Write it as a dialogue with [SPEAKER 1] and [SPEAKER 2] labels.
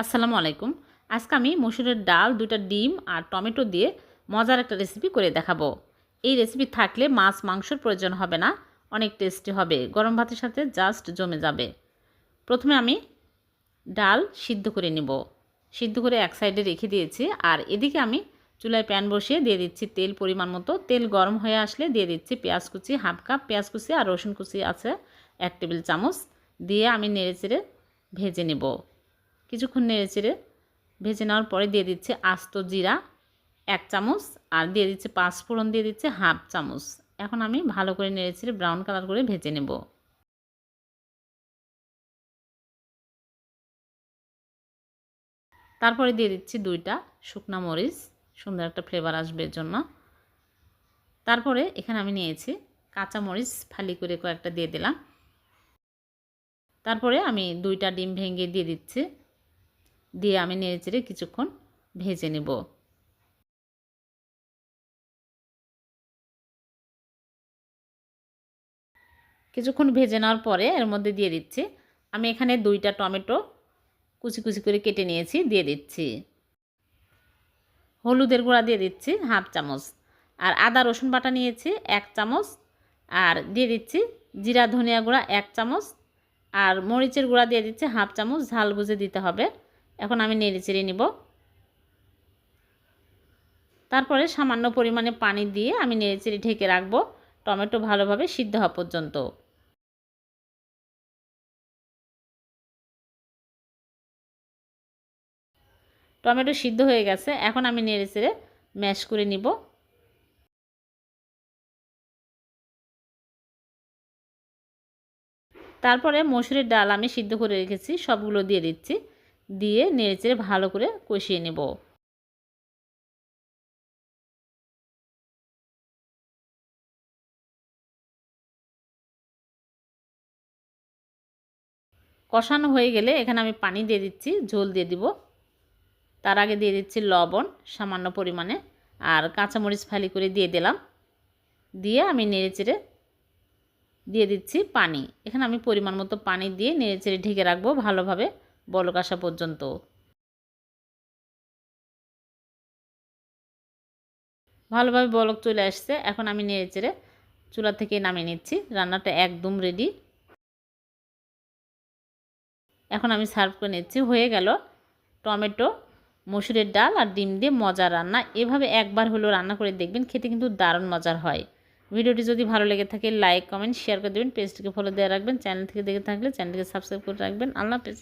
[SPEAKER 1] আসসালামু আলাইকুম। আজকে আমি মসুরের ডাল দুটা ডিম আর টমেটো দিয়ে মজার একটা রেসিপি করে দেখাবো। এই রেসিপি থাকলে মাছ মাংসর প্রয়োজন হবে না, অনেক টেস্টি হবে। গরম ভাতের সাথে জাস্ট জমে যাবে। প্রথমে আমি ডাল সিদ্ধ করে নিব। সিদ্ধ করে এক সাইডে রেখে দিয়েছি আর এদিকে আমি চুলায় প্যান বসিয়ে দিয়ে দিচ্ছি তেল পরিমাণ মতো। তেল গরম হয়ে আসলে দিয়ে দিচ্ছি পেঁয়াজ কুচি, হাফ কাপ পেঁয়াজ কুচি আর রসুন কুচি আছে এক টেবিল চামচ। দিয়ে আমি নেড়ে চেড়ে ভেজে নেব। কিছুক্ষণ নেড়ে চেড়ে ভেজে নেওয়ার পরে দিয়ে দিচ্ছে আস্ত জিরা, এক চামচ, আর দিয়ে দিচ্ছে পাঁচ ফোড়ন, দিয়ে দিচ্ছে হাফ চামচ। এখন আমি ভালো করে নেড়ে চেড়ে ব্রাউন কালার করে ভেজে নেব। তারপরে দিয়ে দিচ্ছি দুইটা শুকনা মরিচ, সুন্দর একটা ফ্লেভার আসবে এর জন্য। তারপরে এখানে আমি নিয়েছি কাঁচা মরিচ, ফালি করে কয়েকটা দিয়ে দিলাম। তারপরে আমি দুইটা ডিম ভেঙে দিয়ে দিচ্ছি দিয়ে আমি নেড়ে চেড়ে কিছুক্ষণ ভেজে নেব। কিছুক্ষণ ভেজে নেওয়ার পরে এর মধ্যে দিয়ে দিচ্ছি, আমি এখানে দুইটা টমেটো কুচি কুচি করে কেটে নিয়েছি, দিয়ে দিচ্ছি। হলুদের গুঁড়া দিয়ে দিচ্ছি হাফ চামচ, আর আদা রসুন বাটা নিয়েছি এক চামচ, আর দিয়ে দিচ্ছি জিরা ধনিয়া গুঁড়া এক চামচ, আর মরিচের গুঁড়া দিয়ে দিচ্ছি হাফ চামচ, ঝাল বুঝে দিতে হবে। এখন আমি নেড়ে চেড়ে নিব। তারপরে সামান্য পরিমাণে পানি দিয়ে আমি নেড়ে চেড়ে ঢেকে রাখব। টমেটো ভালোভাবে সিদ্ধ হওয়া পর্যন্ত। টমেটো সিদ্ধ হয়ে গেছে। এখন আমি নেড়ে চেড়ে ম্যাশ করে নিব। তারপরে মসুরের ডাল আমি সিদ্ধ করে রেখেছি। সবগুলো দিয়ে দিচ্ছি। দিয়ে নেড়েচেড়ে ভালো করে কষিয়ে নেব। কষানো হয়ে গেলে এখানে আমি পানি দিয়ে দিচ্ছি, ঝোল দিয়ে দিব। তার আগে দিয়ে দিচ্ছি লবণ, সামান্য পরিমাণে, আর কাঁচামরিচ ফালি করে দিয়ে দিলাম। দিয়ে আমি নেড়েচেড়ে দিয়ে দিচ্ছি পানি। এখানে আমি পরিমাণ মতো পানি দিয়ে নেড়েচেড়ে ঢেকে রাখব ভালোভাবে। বলক আসা পর্যন্ত। ভালোভাবে বলক চলে আসছে। এখন আমি নেড়ে চেড়ে চুলা থেকে নামিয়ে নিচ্ছি। রান্নাটা একদম রেডি এখন আমি সার্ভ করে নিচ্ছি। হয়ে গেল টমেটো, মসুরের ডাল আর ডিম দিয়ে মজার রান্না। এভাবে একবার হলো রান্না করে দেখবেন, খেতে কিন্তু দারুণ মজার হয়। ভিডিওটি যদি ভালো লেগে থাকে লাইক কমেন্ট শেয়ার করে দেবেন। পেজটিকে ফলো দেওয়া রাখবেন। চ্যানেল থেকে দেখে থাকলে চ্যানেলটিকে সাবস্ক্রাইব করে রাখবেন। আল্লাহ হাফেজ।